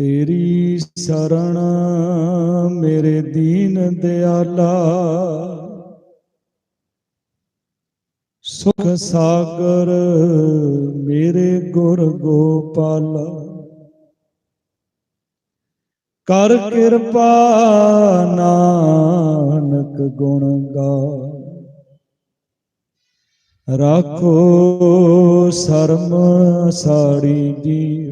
ਤੇਰੀ ਸਰਣ ਮੇਰੇ ਦੀਨ ਦਿਆਲਾ। ਸੁਖ ਸਾਗਰ ਮੇਰੇ ਗੁਰ ਗੋਪਾਲ। ਕਰ ਕਿਰਪਾ ਨਾਨਕ ਗੁਣ ਗਾ ਰਾਖੋ ਸਰਮ ਸਾੜੀ ਜੀਉ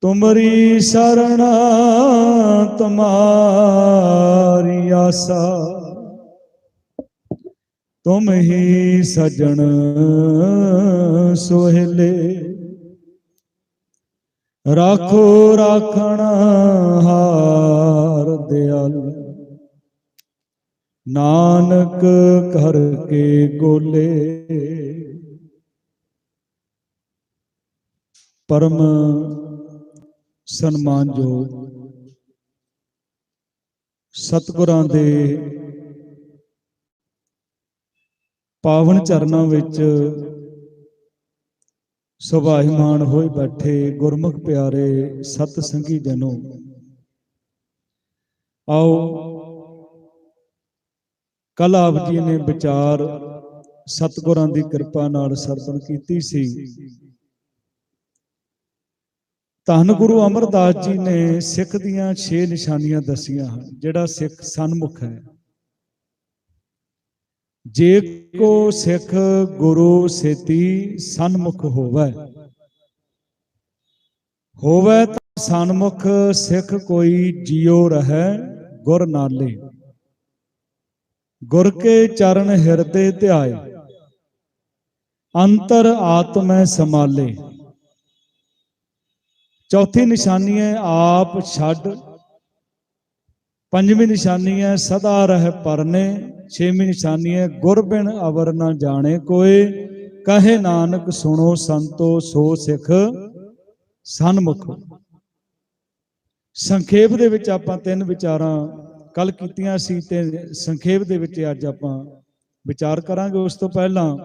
ਤੁਮਰੀ ਸਰਣ ਤੁਮਾਰੀ ਆਸਾ। ਤੁਮ ਹੀ ਸਜਣ ਸੋਹਲੇ। ਰਾਖੋ ਰਾਖਣ ਹਾਰ ਦਿਆਲ। ਨਾਨਕ ਕਰ ਕੇ ਗੋਲੇ। ਪਰਮ ਸਨਮਾਨਯੋਗ ਸਤਿਗੁਰਾਂ ਦੇ ਪਾਵਨ ਚਰਨਾਂ ਵਿੱਚ ਸੁਭਾਈਮਾਨ ਹੋਏ ਬੈਠੇ ਗੁਰਮੁਖ ਪਿਆਰੇ ਸਤ ਸੰਗੀ ਜਨੋ। ਆਓ ਕੱਲ ਆਪ ਜੀ ਨੇ ਵਿਚਾਰ ਸਤਿਗੁਰਾਂ ਦੀ ਕਿਰਪਾ ਨਾਲ ਸਰਪਣ ਕੀਤੀ ਸੀ। ਧੰਨ ਗੁਰੂ ਅਮਰਦਾਸ ਜੀ ਨੇ ਸਿੱਖ ਦੀਆਂ 6 ਨਿਸ਼ਾਨੀਆਂ ਦੱਸੀਆਂ ਹਨ, ਜਿਹੜਾ ਸਿੱਖ ਸਨਮੁਖ ਹੈ। ਜੇ ਕੋ ਸਿੱਖ ਗੁਰੂ ਸੇਤੀ ਸਨਮੁਖ ਹੋਵੇ ਹੋਵੇ ਤਾਂ ਸਨਮੁਖ ਸਿੱਖ ਕੋਈ ਜਿਉ ਰਹੈ ਗੁਰ ਨਾਲੇ। ਗੁਰ ਕੇ ਚਰਨ ਹਿਰਦੇ ਧਿਆਏ, ਅੰਤਰ ਆਤਮੈ ਸਮਾਲੇ ਚੌਥੀ ਨਿਸ਼ਾਨੀ ਹੈ, ਆਪ ਛੱਡ। ਪੰਜਵੀਂ ਨਿਸ਼ਾਨੀ ਹੈ, ਸਦਾ ਰਹਿ ਪਰਨੇ। ਛੇਵੀਂ ਨਿਸ਼ਾਨੀ ਹੈ, ਗੁਰ ਬਿਨ ਅਵਰ ਨਾ ਜਾਣੇ ਕੋਏ ਕਹੇ ਨਾਨਕ, ਸੁਣੋ ਸੰਤੋ, ਸੋ ਸਿੱਖ ਸਨਮੁਖ। ਸੰਖੇਪ ਦੇ ਵਿੱਚ ਆਪਾਂ ਤਿੰਨ ਵਿਚਾਰਾਂ ਕੱਲ ਕੀਤੀਆਂ ਸੀ ਤੇ ਸੰਖੇਪ ਦੇ ਵਿੱਚ ਅੱਜ ਆਪਾਂ ਵਿਚਾਰ ਕਰਾਂਗੇ ਉਸ ਤੋਂ ਪਹਿਲਾਂ।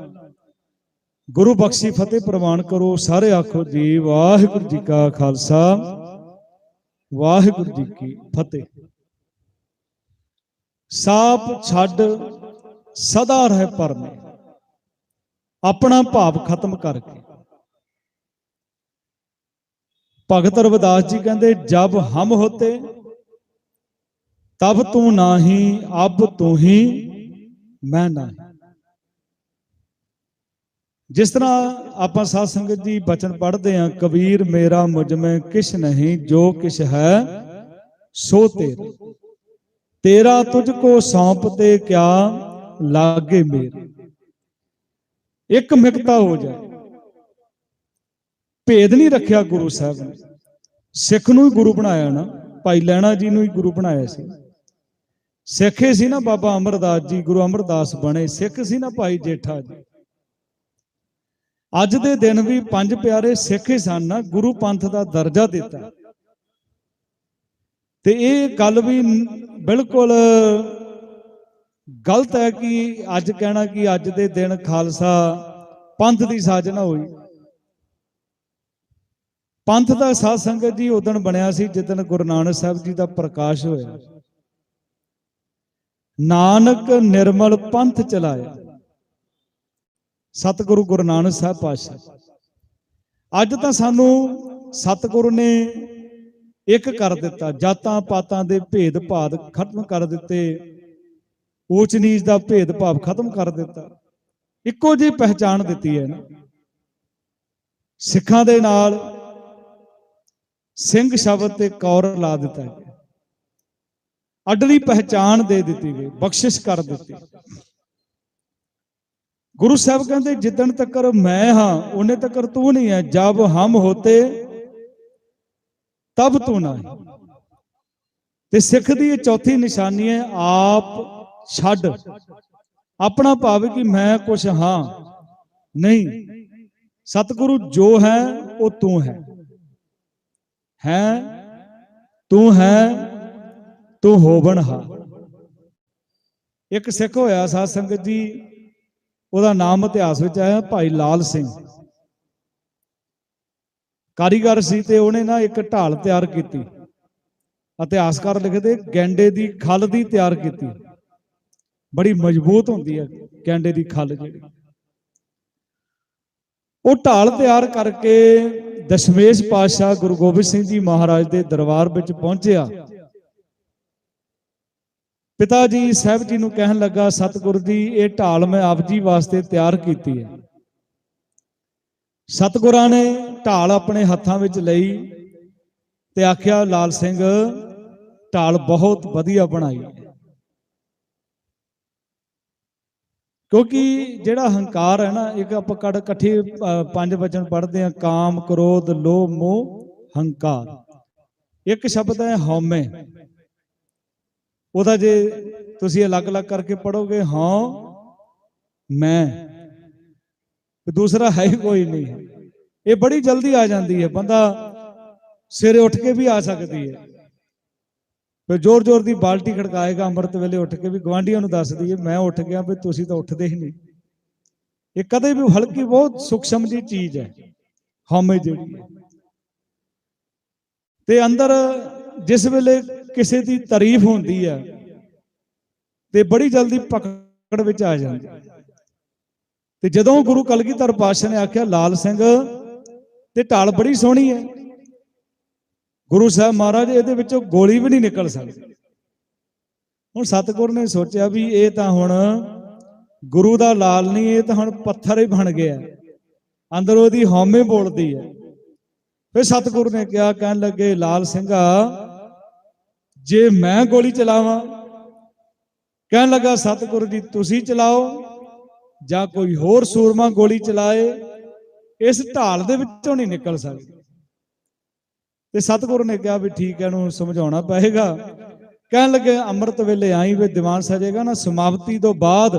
ਗੁਰੂ ਬਖਸ਼ੀ ਫਤਿਹ ਪ੍ਰਵਾਨ ਕਰੋ। ਸਾਰੇ ਆਖੋ ਜੀ, ਵਾਹਿਗੁਰੂ ਜੀ ਕਾ ਖਾਲਸਾ। ਵਾਹਿਗੁਰੂ ਜੀ ਕੀ ਫਤਿਹ। ਸਾਪ ਛੱਡ ਸਦਾ ਰਹਿ ਪਰਨੇ ਆਪਣਾ ਭਾਵ ਖਤਮ ਕਰਕੇ। ਭਗਤ ਰਵਿਦਾਸ ਜੀ ਕਹਿੰਦੇ, ਜਬ ਹਮ ਹੋਤੇ, ਤਬ ਤੂੰ ਨਾਹੀ, ਅਬ ਤੂੰ ਹੀ, ਮੈਂ ਨਹੀਂ। ਜਿਸ ਤਰ੍ਹਾਂ ਆਪਾਂ ਸਾਧ ਸੰਗਤ ਜੀ ਬਚਨ ਪੜ੍ਹਦੇ ਆਂ ਕਬੀਰ ਮੇਰਾ ਮੁਝ ਮੈਂ ਕਿਛ ਨਹੀਂ, ਜੋ ਕਿਛ ਹੈ ਸੋ ਤੇਰਾ। ਤੇਰਾ ਤੁਝ ਕੋ ਸੌਂਪ ਤੇ ਕਿਆ ਲਾਗੇ ਮੇਰੇ। ਇੱਕ ਮਿਕਤਾ ਹੋ ਜਾਏ। ਭੇਦ ਨਹੀਂ ਰੱਖਿਆ ਗੁਰੂ ਸਾਹਿਬ ਨੇ। ਸਿੱਖ ਨੂੰ ਹੀ ਗੁਰੂ ਬਣਾਇਆ ਨਾ। ਭਾਈ ਲੈਣਾ ਜੀ ਨੂੰ ਹੀ ਗੁਰੂ ਬਣਾਇਆ ਸੀ। ਸਿੱਖੇ ਸੀ ਨਾ ਬਾਬਾ ਅਮਰਦਾਸ ਜੀ, ਗੁਰੂ ਅਮਰਦਾਸ ਬਣੇ। ਸਿੱਖ ਸੀ ਨਾ ਭਾਈ ਜੇਠਾ ਜੀ। ਅੱਜ ਦੇ ਦਿਨ ਵੀ ਪੰਜ ਪਿਆਰੇ ਸਿੱਖ ਹੀ ਸਨ ਨਾ ਗੁਰੂ ਪੰਥ ਦਾ ਦਰਜਾ ਦਿੱਤਾ। ਤੇ ਇਹ ਗੱਲ ਵੀ ਬਿਲਕੁਲ ਗਲਤ ਹੈ ਕਿ ਅੱਜ ਕਹਿਣਾ ਕਿ ਅੱਜ ਦੇ ਦਿਨ ਖਾਲਸਾ ਪੰਥ ਦੀ ਸਾਜਨਾ ਹੋਈ। ਪੰਥ ਦਾ ਸਾਧ ਸੰਗਤ ਜੀ ਉਦਣ ਬਣਿਆ ਸੀ ਜਿੱਦਣ ਗੁਰੂ ਨਾਨਕ ਸਾਹਿਬ ਜੀ ਦਾ ਪ੍ਰਕਾਸ਼ ਹੋਇਆ। ਨਾਨਕ ਨਿਰਮਲ ਪੰਥ ਚਲਾਇਆ। ਸਤਿਗੁਰੂ ਗੁਰੂ ਨਾਨਕ ਸਾਹਿਬ ਪਾਤਸ਼ਾਹ। ਅੱਜ ਤਾਂ ਸਾਨੂੰ ਸਤਿਗੁਰੂ ਨੇ ਇੱਕ ਕਰ ਦਿੱਤਾ, ਜਾਤਾਂ ਪਾਤਾਂ ਦੇ ਭੇਦ ਭਾਦ ਖਤਮ ਕਰ ਦਿੱਤੇ, ਊਚ ਨੀਚ ਦਾ ਭੇਦ ਭਾਵ ਖਤਮ ਕਰ ਦਿੱਤਾ। ਇੱਕੋ ਜਿਹੀ ਪਹਿਚਾਣ ਦਿੱਤੀ ਹੈ ਨਾ। ਸਿੱਖਾਂ ਦੇ ਨਾਲ ਸਿੰਘ ਸ਼ਬਦ ਤੇ ਕੌਰ ਲਾ ਦਿੱਤਾ ਗਿਆ। ਅਡਲੀ ਪਹਿਚਾਣ ਦੇ ਦਿੱਤੀ ਗਈ, ਬਖਸ਼ਿਸ਼ ਕਰ ਦਿੱਤੀ। ਗੁਰੂ ਸਾਹਿਬ ਕਹਿੰਦੇ ਜਿੱਦਣ ਤੱਕ ਮੈਂ ਹਾਂ, ਉਹਨੇ ਤੱਕ ਤੂੰ ਨਹੀਂ ਹੈ। ਜਬ ਹਮ ਹੋਤੇ, ਤਬ ਤੂੰ ਨਾ ਤੇ ਸਿੱਖ ਦੀ ਇਹ ਚੌਥੀ ਨਿਸ਼ਾਨੀ ਹੈ, ਆਪ ਛੱਡ। ਆਪਣਾ ਭਾਵ ਕਿ ਮੈਂ ਕੁਛ ਹਾਂ। ਨਹੀਂ, ਸਤਿਗੁਰੂ ਜੋ ਹੈ, ਉਹ ਤੂੰ ਹੈ। ਹੈ, ਤੂੰ ਹੈ, ਤੂੰ ਹੋਵਣ ਹਾਂ। ਇੱਕ ਸਿੱਖ ਹੋਇਆ ਸਾਧ ਸੰਗਤ ਜੀ ਉਹਦਾ ਨਾਮ ਇਤਿਹਾਸ ਵਿੱਚ ਆਇਆ ਭਾਈ ਲਾਲ ਸਿੰਘ। ਕਾਰੀਗਰ ਸੀ ਤੇ ਉਹਨੇ ਨਾ ਇੱਕ ਢਾਲ ਤਿਆਰ ਕੀਤੀ। ਇਤਿਹਾਸਕਾਰ ਲਿਖਦੇ, ਗੈਂਡੇ ਦੀ ਖੱਲ ਦੀ ਤਿਆਰ ਕੀਤੀ। ਬੜੀ ਮਜ਼ਬੂਤ ਹੁੰਦੀ ਹੈ ਗੈਂਡੇ ਦੀ ਖੱਲ ਜਿਹੜੀ। ਉਹ ਢਾਲ ਤਿਆਰ ਕਰਕੇ ਦਸ਼ਮੇਸ਼ ਪਾਤਸ਼ਾਹ ਗੁਰੂ ਗੋਬਿੰਦ ਸਿੰਘ ਜੀ ਮਹਾਰਾਜ ਦੇ ਦਰਬਾਰ ਵਿੱਚ ਪਹੁੰਚਿਆ। ਪਿਤਾ ਜੀ ਸਾਹਿਬ ਜੀ ਨੂੰ ਕਹਿਣ ਲੱਗਾ ਸਤਿਗੁਰ ਜੀ ਇਹ ਢਾਲ ਮੈਂ ਆਪ ਜੀ ਵਾਸਤੇ ਤਿਆਰ ਕੀਤੀ ਹੈ। ਸਤਿਗੁਰਾਂ ਨੇ ਢਾਲ ਆਪਣੇ ਹੱਥਾਂ ਵਿੱਚ ਲਈ ਤੇ ਆਖਿਆ ਲਾਲ ਸਿੰਘ ਢਾਲ ਬਹੁਤ ਵਧੀਆ ਬਣਾਈ ਕਿਉਂਕਿ ਜਿਹੜਾ ਹੰਕਾਰ ਹੈ ਨਾ ਇੱਕ ਆਪਾਂ ਕੜ ਇਕੱਠੇ ਅ, ਪੰਜ ਵਚਨ ਪੜ੍ਹਦੇ ਆ ਕਾਮ ਕ੍ਰੋਧ ਲੋਭ ਮੋਹ ਹੰਕਾਰ। ਇੱਕ ਸ਼ਬਦ ਹੈ ਹਉਮੈ। ਉਹਦਾ ਜੇ ਤੁਸੀਂ ਅਲੱਗ-ਅਲੱਗ ਕਰਕੇ ਪੜੋਗੇ ਹਾਂ, ਮੈਂ। ਤੇ ਦੂਸਰਾ ਹੈ ਹੀ ਕੋਈ ਨਹੀਂ। ਇਹ ਬੜੀ ਜਲਦੀ ਆ ਜਾਂਦੀ ਹੈ। ਬੰਦਾ ਸਵੇਰੇ ਉੱਠ ਕੇ ਵੀ ਆ ਸਕਦੀ ਹੈ। ਫਿਰ ਜ਼ੋਰ ਜ਼ੋਰ ਦੀ ਬਾਲਟੀ ਖੜਕਾਏਗਾ, ਅੰਮ੍ਰਿਤ ਵੇਲੇ ਉੱਠ ਕੇ ਵੀ ਗਵਾਂਢੀਆਂ ਨੂੰ ਦੱਸ ਦਈਏ ਮੈਂ ਉੱਠ ਗਿਆ ਵੀ ਤੁਸੀਂ ਤਾਂ ਉੱਠਦੇ ਹੀ ਨਹੀਂ। ਇਹ ਕਦੇ ਵੀ ਹਲਕੀ ਬਹੁਤ ਸੂਖਸ਼ਮ ਜੀ ਚੀਜ਼ ਹੈ। ਹਉਮੈ ਜਿਹੜੀ ਤੇ ਅੰਦਰ ਜਿਸ ਵੇਲੇ ਕਿਸੇ ਦੀ ਤਾਰੀਫ ਹੁੰਦੀ ਹੈ ਤੇ ਬੜੀ ਜਲਦੀ ਪਕੜ ਵਿੱਚ ਆ ਜਾਂਦੀ। ਤੇ ਜਦੋਂ ਗੁਰੂ ਕਲਗੀਧਰ ਪਾਤਸ਼ਾਹ ਨੇ ਆਖਿਆ, ਲਾਲ ਸਿੰਘ, ਤੇ ਢਾਲ ਬੜੀ ਸੋਹਣੀ ਹੈ। ਗੁਰੂ ਸਾਹਿਬ ਮਹਾਰਾਜ, ਇਹਦੇ ਵਿੱਚੋਂ ਗੋਲੀ ਵੀ ਨਹੀਂ ਨਿਕਲ ਸਕਦੀ। ਹੁਣ ਸਤਿਗੁਰ ਨੇ ਸੋਚਿਆ ਵੀ ਇਹ ਤਾਂ ਹੁਣ ਗੁਰੂ ਦਾ ਲਾਲ ਨਹੀਂ, ਇਹ ਤਾਂ ਹੁਣ ਪੱਥਰ ਹੀ ਬਣ ਗਿਆ। ਅੰਦਰ ਉਹਦੀ ਹਉਮੈ ਬੋਲਦੀ ਹੈ। ਫਿਰ ਸਤਿਗੁਰ ਨੇ ਕਿਹਾ, ਕਹਿਣ ਲੱਗੇ, ਲਾਲ ਸਿੰਘਾ ਜੇ ਮੈਂ ਗੋਲੀ ਚਲਾਵਾਂ, ਕਹਿਣ ਲੱਗਾ, ਸਤਿਗੁਰੂ ਜੀ, ਤੁਸੀਂ ਚਲਾਓ ਜਾਂ ਕੋਈ ਹੋਰ ਸੂਰਮਾ ਗੋਲੀ ਚਲਾਏ, ਇਸ ਢਾਲ ਦੇ ਵਿੱਚੋਂ ਨਹੀਂ ਨਿਕਲ ਸਕਦੀ। ਤੇ ਸਤਿਗੁਰੂ ਨੇ ਕਿਹਾ ਵੀ ਠੀਕ ਹੈ, ਇਹਨੂੰ ਸਮਝਾਉਣਾ ਪਏਗਾ। ਕਹਿਣ ਲੱਗੇ, ਅੰਮ੍ਰਿਤ ਵੇਲੇ ਆਈ ਵੇ, ਦੀਵਾਨ ਸਜੇਗਾ ਨਾ, ਸਮਾਪਤੀ ਤੋਂ ਬਾਅਦ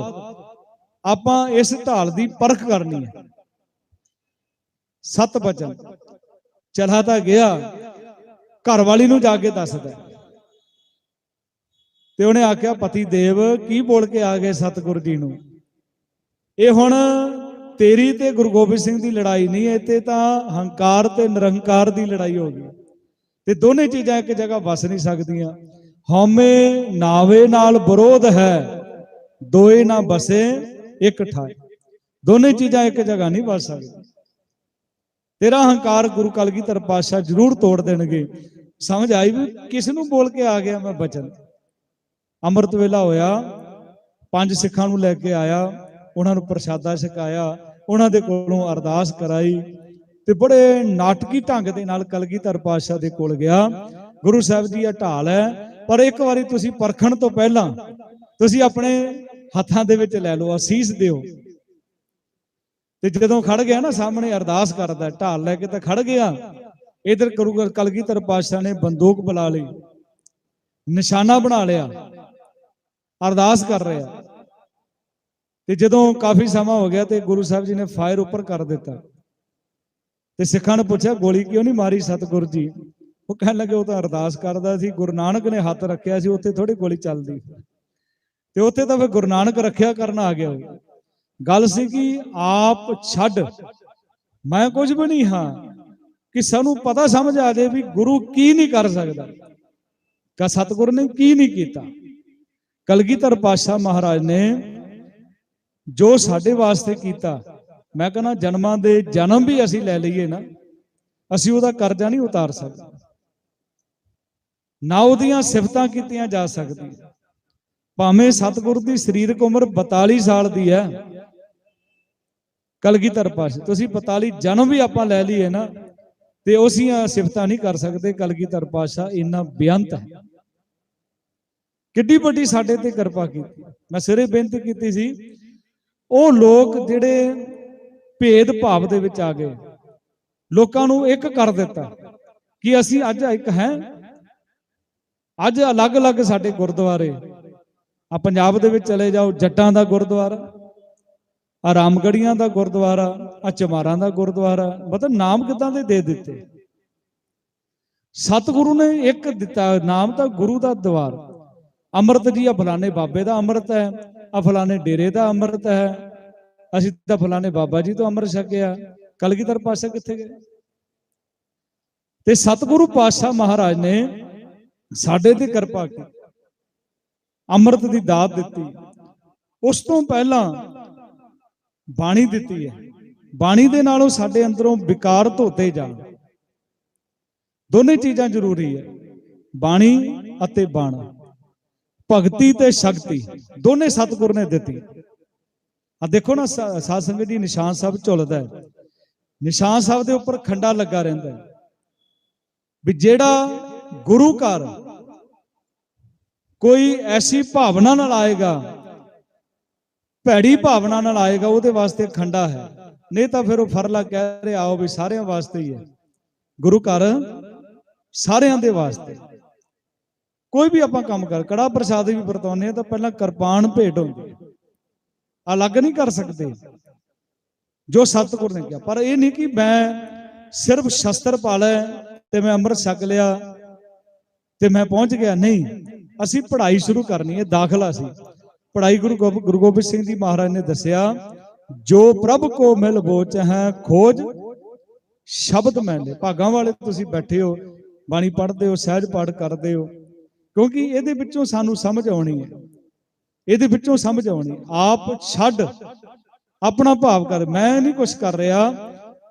ਆਪਾਂ ਇਸ ਢਾਲ ਦੀ ਪਰਖ ਕਰਨੀ ਹੈ। ਸਤ ਬਚਨ। ਚਲਾ ਤਾਂ ਗਿਆ ਘਰ ਵਾਲੀ ਨੂੰ ਜਾ ਕੇ ਦੱਸਦਾ ਤੇ ਉਹਨੇ ਆਖਿਆ, ਪਤੀ ਦੇਵ, ਕੀ ਬੋਲ ਕੇ ਆ ਗਏ ਸਤਿਗੁਰੂ ਜੀ ਨੂੰ? ਇਹ ਹੁਣ ਤੇਰੀ ਤੇ ਗੁਰੂ ਗੋਬਿੰਦ ਸਿੰਘ ਦੀ ਲੜਾਈ ਨਹੀਂ ਹੈ ਤੇ ਤਾਂ ਹੰਕਾਰ ਤੇ ਨਿਰੰਕਾਰ ਦੀ ਲੜਾਈ ਹੋ ਗਈ। ਤੇ ਦੋਨੇ ਚੀਜ਼ਾਂ ਇੱਕ ਜਗ੍ਹਾ ਵਸ ਨਹੀਂ ਸਕਦੀਆਂ। ਹਉਮੈ ਨਾਵੇ ਨਾਲ ਵਿਰੋਧ ਹੈ, ਦੋਏ ਨਾ ਬਸੇ ਇੱਕ ਠਾਏ ਦੋਨੇ ਚੀਜ਼ਾਂ ਇੱਕ ਜਗ੍ਹਾ ਨਹੀਂ ਵਸ ਸਕਦੀਆਂ। ਤੇਰਾ ਹੰਕਾਰ ਗੁਰੂ ਕਲਗੀਧਰ ਪਾਤਸ਼ਾਹ ਜ਼ਰੂਰ ਤੋੜ ਦੇਣਗੇ। ਸਮਝ ਆਈ ਵੀ ਕਿਸ ਨੂੰ ਬੋਲ ਕੇ ਆ ਗਿਆ ਮੈਂ ਬਚਨ? ਅੰਮ੍ਰਿਤ ਵੇਲਾ ਹੋਇਆ, ਪੰਜ ਸਿੱਖਾਂ ਨੂੰ ਲੈ ਕੇ ਆਇਆ, ਉਹਨਾਂ ਨੂੰ ਪ੍ਰਸ਼ਾਦਾ ਛਕਾਇਆ, ਉਹਨਾਂ ਦੇ ਕੋਲੋਂ ਅਰਦਾਸ ਕਰਾਈ ਤੇ ਬੜੇ ਨਾਟਕੀ ਢੰਗ ਦੇ ਨਾਲ ਕਲਗੀਧਰ ਪਾਤਸ਼ਾਹ ਦੇ ਕੋਲ ਗਿਆ। ਗੁਰੂ ਸਾਹਿਬ ਦੀ ਇਹ ਢਾਲ ਹੈ, ਪਰ ਇੱਕ ਵਾਰੀ ਤੁਸੀਂ ਪਰਖਣ ਤੋਂ ਪਹਿਲਾਂ ਤੁਸੀਂ ਆਪਣੇ ਹੱਥਾਂ ਦੇ ਵਿੱਚ ਲੈ ਲਓ, ਅਸੀਸ ਦਿਓ। ਤੇ ਜਦੋਂ ਖੜ ਗਿਆ ਨਾ ਸਾਹਮਣੇ ਅਰਦਾਸ ਕਰਦਾ, ਢਾਲ ਲੈ ਕੇ ਤਾਂ ਖੜ ਗਿਆ। ਇਧਰ ਗੁਰੂ ਕਲਗੀਧਰ ਪਾਤਸ਼ਾਹ ਨੇ ਬੰਦੂਕ ਬੁਲਾ ਲਈ, ਨਿਸ਼ਾਨਾ ਬਣਾ ਲਿਆ। ਅਰਦਾਸ ਕਰ ਰਿਹਾ ਤੇ ਜਦੋਂ ਕਾਫੀ ਸਮਾਂ ਹੋ ਗਿਆ ਤੇ ਗੁਰੂ ਸਾਹਿਬ ਜੀ ਨੇ ਫਾਇਰ ਉੱਪਰ ਕਰ ਦਿੱਤਾ। ਤੇ ਸਿੱਖਾਂ ਨੇ ਪੁੱਛਿਆ, ਗੋਲੀ ਕਿਉਂ ਨਹੀਂ ਮਾਰੀ ਸਤਿਗੁਰੂ ਜੀ? ਉਹ ਕਹਿਣ ਲੱਗੇ, ਉਹ ਤਾਂ ਅਰਦਾਸ ਕਰਦਾ ਸੀ। ਗੁਰੂ ਨਾਨਕ ਨੇ ਹੱਥ ਰੱਖਿਆ ਸੀ, ਉੱਥੇ ਥੋੜੀ ਗੋਲੀ ਚੱਲਦੀ। ਤੇ ਉੱਥੇ ਤਾਂ ਫਿਰ ਗੁਰੂ ਨਾਨਕ ਰੱਖਿਆ ਕਰਨ ਆ ਗਿਆ ਗੱਲ ਸੀ ਕਿ ਆਪ ਛੱਡ। ਮੈਂ ਕੁਝ ਵੀ ਨਹੀਂ ਹਾਂ। ਕਿ ਸਾਨੂੰ ਪਤਾ ਸਮਝ ਆ ਜਾਏ ਵੀ ਗੁਰੂ ਕੀ ਨਹੀਂ ਕਰ ਸਕਦਾ। ਕਾ ਸਤਿਗੁਰ ਨੇ ਕੀ ਨਹੀਂ ਕੀਤਾ। ਕਲਗੀਧਰ ਪਾਤਸ਼ਾਹ ਮਹਾਰਾਜ ਨੇ ਜੋ ਸਾਡੇ ਵਾਸਤੇ ਕੀਤਾ, ਮੈਂ ਕਹਿੰਦਾ ਜਨਮਾਂ ਦੇ ਜਨਮ ਵੀ ਅਸੀਂ ਲੈ ਲਈਏ ਨਾ, ਅਸੀਂ ਉਹਦਾ ਕਰਜ਼ਾ ਨਹੀਂ ਉਤਾਰ ਸਕਦੇ। ਨਾ ਉਹਦੀਆਂ ਸਿਫਤਾਂ ਕੀਤੀਆਂ ਜਾ ਸਕਦੀਆਂ। ਭਾਵੇਂ ਸਤਿਗੁਰ ਦੀ ਸਰੀਰਕ ਉਮਰ 42 ਸਾਲ ਦੀ ਹੈ, ਕਲਗੀਧਰ ਪਾਤਸ਼ਾਹ, ਤੁਸੀਂ 42 ਜਨਮ ਵੀ ਆਪਾਂ ਲੈ ਲਈਏ ਨਾ, ਤੇ ਉਸੀਆਂ ਸਿਫਤਾਂ ਨਹੀਂ ਕਰ ਸਕਦੇ ਕਲਗੀਧਰ ਪਾਤਸ਼ਾਹ, ਇੰਨਾ ਬੇਅੰਤ ਹੈ। ਕਿੱਡੀ ਵੱਡੀ ਸਾਡੇ ਤੇ ਕਿਰਪਾ ਕੀਤੀ। ਮੈਂ ਸਿਰੇ ਬੇਨਤੀ ਕੀਤੀ ਸੀ, ਉਹ ਲੋਕ ਜਿਹੜੇ ਭੇਦ ਭਾਵ ਦੇ ਵਿੱਚ ਆ ਗਏ, ਲੋਕਾਂ ਨੂੰ ਇੱਕ ਕਰ ਦਿੱਤਾ ਕਿ ਅਸੀਂ ਅੱਜ ਇੱਕ ਹੈ। ਅੱਜ ਅਲੱਗ-ਅਲੱਗ ਸਾਡੇ ਗੁਰਦੁਆਰੇ, ਆ ਪੰਜਾਬ ਦੇ ਵਿੱਚ ਚਲੇ ਜਾਓ, ਜੱਟਾਂ ਦਾ ਗੁਰਦੁਆਰਾ, ਆ ਰਾਮਗੜੀਆਂ ਦਾ ਗੁਰਦੁਆਰਾ, ਆ ਚਮਾਰਾਂ ਦਾ ਗੁਰਦੁਆਰਾ, ਮਤਲਬ ਨਾਮ ਕਿਦਾਂ ਦੇ ਦੇ ਦਿੱਤੇ? ਸਤਿਗੁਰੂ ਨੇ ਇੱਕ ਦਿੱਤਾ, ਨਾਮ ਤਾਂ ਗੁਰੂ ਦਾ ਦਵਾਰ। ਅੰਮ੍ਰਿਤ ਜੀ ਆ? ਫਲਾਣੇ ਬਾਬੇ ਦਾ ਅੰਮ੍ਰਿਤ ਹੈ ਆ ਫਲਾਣੇ ਡੇਰੇ ਦਾ ਅੰਮ੍ਰਿਤ ਹੈ। ਅਸੀਂ ਤਾਂ ਫਲਾਣੇ ਬਾਬਾ ਜੀ ਤੋਂ ਅੰਮ੍ਰਿਤ ਛਕਿਆ। ਕਲਗੀਧਰ ਪਾਸੇ ਕਿੱਥੇ ਗਏ? ਤੇ ਸਤਿਗੁਰੂ ਪਾਤਸ਼ਾਹ ਮਹਾਰਾਜ ਨੇ ਸਾਡੇ ਤੇ ਕਿਰਪਾ ਕੀਤੀ। ਅੰਮ੍ਰਿਤ ਦੀ ਦਾਤ ਦਿੱਤੀ। ਉਸ ਤੋਂ ਪਹਿਲਾਂ ਬਾਣੀ ਦਿੱਤੀ ਹੈ। ਬਾਣੀ ਦੇ ਨਾਲੋਂ ਸਾਡੇ ਅੰਦਰੋਂ ਵਿਕਾਰ ਧੋਤੇ ਜਾਣ। ਦੋਨੇ ਚੀਜ਼ਾਂ ਜ਼ਰੂਰੀ ਹੈ। ਬਾਣੀ ਅਤੇ ਬਾਣਾ। ਭਗਤੀ ਤੇ ਸ਼ਕਤੀ, ਦੋਨੇ ਸਤਿਗੁਰ ਨੇ ਦਿੱਤੀ। ਆ ਦੇਖੋ ਨਾ, ਸਾ- ਸਾਧ ਸੰਗਤ ਜੀ, ਨਿਸ਼ਾਨ ਸਾਹਿਬ ਝੁਲਦਾ ਹੈ। ਨਿਸ਼ਾਨ ਸਾਹਿਬ ਦੇ ਉੱਪਰ ਖੰਡਾ ਲੱਗਾ ਰਹਿੰਦਾ ਹੈ। ਵੀ ਜਿਹੜਾ ਗੁਰੂ ਘਰ ਕੋਈ ਐਸੀ ਭਾਵਨਾ ਨਾਲ ਆਏਗਾ, ਭੈੜੀ ਭਾਵਨਾ ਨਾਲ ਆਏਗਾ, ਉਹਦੇ ਵਾਸਤੇ ਖੰਡਾ ਹੈ। ਨਹੀਂ ਤਾਂ ਫਿਰ ਉਹ ਫਰਲਾ ਕਹਿ ਰਿਹਾ, ਆਓ ਵੀ ਸਾਰਿਆਂ ਵਾਸਤੇ ਹੀ ਹੈ। ਗੁਰੂ ਘਰ ਸਾਰਿਆਂ ਦੇ ਵਾਸਤੇ। ਕੋਈ ਵੀ ਆਪਾਂ ਕੰਮ ਕਰ ਕੜਾ ਪ੍ਰਸਾਦ ਵੀ ਵਰਤਾਉਂਦੇ ਆ ਤਾਂ ਪਹਿਲਾਂ ਕਿਰਪਾਨ ਭੇਟ ਹੁੰਦੀ ਹੈ। ਅਲੱਗ ਨਹੀਂ ਕਰ ਸਕਦੇ। ਜੋ ਸਤਿਗੁਰ ਨੇ ਕਿਹਾ। ਪਰ ਇਹ ਨਹੀਂ ਕਿ ਮੈਂ ਸਿਰਫ ਸ਼ਸਤਰ ਪਾ ਤੇ ਮੈਂ ਅੰਮ੍ਰਿਤ ਛਕ ਲਿਆ ਤੇ ਮੈਂ ਪਹੁੰਚ ਗਿਆ। ਨਹੀਂ, ਅਸੀਂ ਪੜ੍ਹਾਈ ਸ਼ੁਰੂ ਕਰਨੀ ਹੈ, ਦਾਖਲਾ ਸੀ। ਪੜ੍ਹਾਈ ਗੁਰੂ ਗੋਬ- ਗੁਰੂ ਗੋਬਿੰਦ ਸਿੰਘ ਜੀ ਮਹਾਰਾਜ ਨੇ ਦੱਸਿਆ, ਜੋ ਪ੍ਰਭ ਕੋ ਮਿਲ ਬੋਚ ਹੈ ਖੋਜ ਸ਼ਬਦ ਮੈਨੇ ਭਾਗਾਂ ਵਾਲੇ ਤੁਸੀਂ ਬੈਠੇ ਹੋ, ਬਾਣੀ ਪੜ੍ਹਦੇ ਹੋ, ਸਹਿਜ ਪਾਠ ਕਰਦੇ ਹੋ। ਕਿਉਂਕਿ ਇਹਦੇ ਵਿੱਚੋਂ ਸਾਨੂੰ ਸਮਝ ਆਉਣੀ ਹੈ। ਇਹਦੇ ਵਿੱਚੋਂ ਸਮਝ ਆਉਣੀ ਆਪ ਛੱਡ। ਆਪਣਾ ਭਾਵ ਕਰ। ਮੈਂ ਨਹੀਂ ਕੁਝ ਕਰ ਰਿਹਾ